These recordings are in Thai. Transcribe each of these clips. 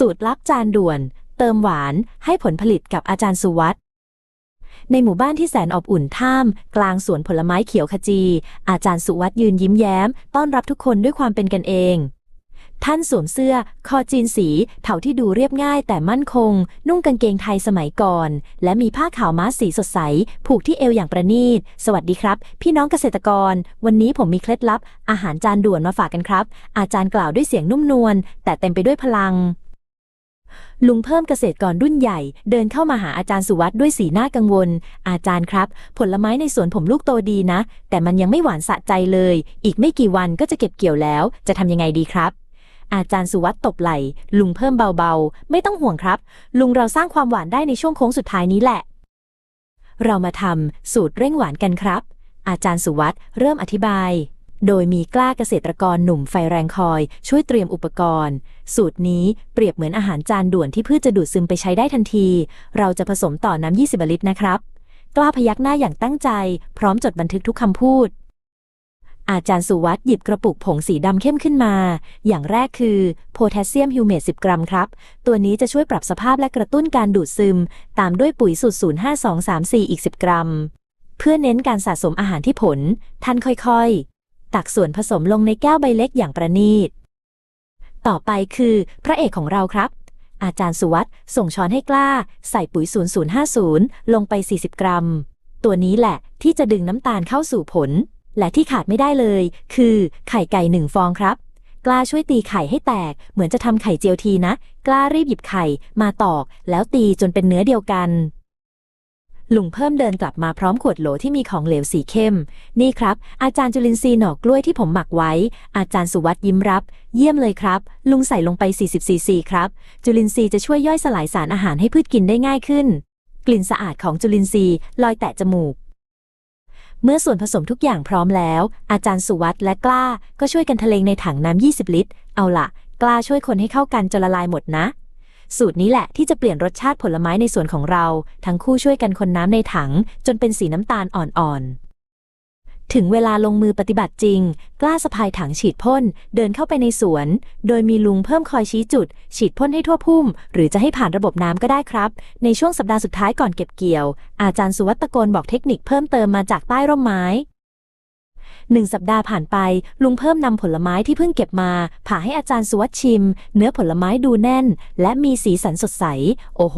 สูตรลับจานด่วน เติมหวานให้ผลผลิตกับอาจารย์สุวัตในหมู่บ้านที่แสนอบอุ่นท่าม กลางสวนผลไม้เขียวขจี อาจารย์สุวัตยืนยิ้มแย้ม ต้อนรับทุกคนด้วยความเป็นกันเอง ท่านสวมเสื้อ คอจีนสี เถาที่ดูเรียบง่ายแต่มั่นคง นุ่งกางเกงไทยสมัยก่อน และมีผ้าขาวม้าสีสดใส ผูกที่เอวอย่างประณีต สวัสดีครับ พี่น้องเกษตรกร วันนี้ผมมีเคล็ดลับ อาหารจานด่วนมาฝากกันครับ อาจารย์กล่าวด้วยเสียงนุ่มนวลแต่เต็มไปด้วยพลัง ลุงเพิ่มเกษตรกรรุ่นใหญ่ เดินเข้ามาหาอาจารย์สุวัตด้วยสีหน้ากังวล อาจารย์ครับ ผลไม้ในสวนผมลูกโตดีนะ แต่มันยังไม่หวานสะใจเลย อีกไม่กี่วันก็จะเก็บเกี่ยวแล้ว จะทำยังไงดีครับอาจารย์สุวัตตบไหล่ลุงเพิ่มเบาๆ ไม่ต้องห่วงครับ ลุงเราสร้างความหวานได้ในช่วงโค้งสุดท้ายนี้แหละ เรามาทำสูตรเร่งหวานกันครับ อาจารย์สุวัตเริ่มอธิบาย โดยมีกล้าเกษตรกรหนุ่มไฟแรงคอย ช่วยเตรียมอุปกรณ์ สูตรนี้เปรียบเหมือนอาหารจานด่วนที่พืชจะดูดซึมไปใช้ได้ทันที เราจะผสมต่อน้ำ20ลิตรนะครับ กล้าพยักหน้าอย่างตั้งใจ พร้อมจดบันทึกทุกคำพูด อาจารย์สุวัตหยิบกระปุกผงสีดำเข้มขึ้นมา อย่างแรกคือโพแทสเซียมฮิวเมต10 กรัมครับ ตัวนี้จะช่วยปรับสภาพและกระตุ้นการดูดซึม ตามด้วยปุ๋ยสูตร05234 อีก 10 กรัม เพื่อเน้นการสะสมอาหารที่ผลท่านค่อยๆ ตักส่วนผสมลงในแก้วใบเล็กอย่างประณีต ต่อไปคือ พระเอกของเราครับ อาจารย์สุวัตส่งช้อนให้กล้า ใส่ปุ๋ย 0050 ลงไป 40 กรัม ตัวนี้แหละที่จะดึงน้ำตาลเข้าสู่ผล และที่ขาดไม่ได้เลย คือไข่ไก่หนึ่งฟองครับ กล้าช่วยตีไข่ให้แตก เหมือนจะทำไข่เจียวทีนะ กล้ารีบหยิบไข่มาตอก แล้วตีจนเป็นเนื้อเดียวกัน ลุงเพิ่มเดินกลับมาพร้อมขวดโหลที่มีของเหลวสีเข้ม นี่ครับ อาจารย์จุลินทรีย์หน่อกล้วยที่ผมหมักไว้ อาจารย์สุวัตยิ้มรับ เยี่ยมเลยครับ ลุงใส่ลงไป 40ซีซีครับ จุลินทรีย์จะช่วยย่อยสลายสารอาหารให้พืชกินได้ง่ายขึ้น กลิ่นสะอาดของจุลินทรีย์ลอยแตะจมูกเมื่อส่วนผสมทุกอย่างพร้อมแล้ว อาจารย์สุวัตและกล้า ก็ช่วยกันทะเลงในถังน้ำ 20 ลิตร เอาล่ะกล้าช่วยคนให้เข้ากันจนละลายหมดนะ สูตรนี้แหละที่จะเปลี่ยนรสชาติผลไม้ในสวนของเรา ทั้งคู่ช่วยกันคนน้ำในถัง จนเป็นสีน้ำตาลอ่อนๆถึงเวลาลงมือปฏิบัติจริง กล้าสะพายถังฉีดพ่น เดินเข้าไปในสวน โดยมีลุงเพิ่มคอยชี้จุด ฉีดพ่นให้ทั่วพุ่ม หรือจะให้ผ่านระบบน้ำก็ได้ครับ ในช่วงสัปดาห์สุดท้ายก่อนเก็บเกี่ยว อาจารย์สุวัตตะโกนบอกเทคนิคเพิ่มเติมมาจากใต้ร่มไม้ หนึ่งสัปดาห์ผ่านไป ลุงเพิ่มนำผลไม้ที่เพิ่งเก็บมา ผ่าให้อาจารย์สุวัตชิม เนื้อผลไม้ดูแน่น และมีสีสันสดใส โอ้โห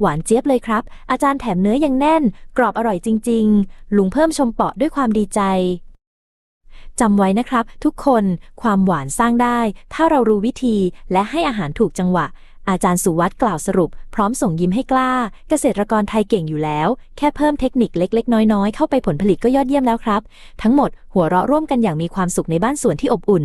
หวานเจี๊ยบเลยครับ อาจารย์แถมเนื้อยังแน่น กรอบอร่อยจริง ๆ ลุงเพิ่มชมเปาะด้วยความดีใจจำไว้นะครับ ทุกคนความหวานสร้างได้ ถ้าเรารู้วิธีและให้อาหารถูกจังหวะ อาจารย์สุวัตกล่าวสรุป พร้อมส่งยิ้มให้กล้า เกษตรกรไทยเก่งอยู่แล้ว แค่เพิ่มเทคนิคเล็ก ๆ น้อย ๆ เข้าไปผลผลิตก็ยอดเยี่ยมแล้วครับ ทั้งหมดหัวเราะร่วมกันอย่างมีความสุขในบ้านสวนที่อบอุ่น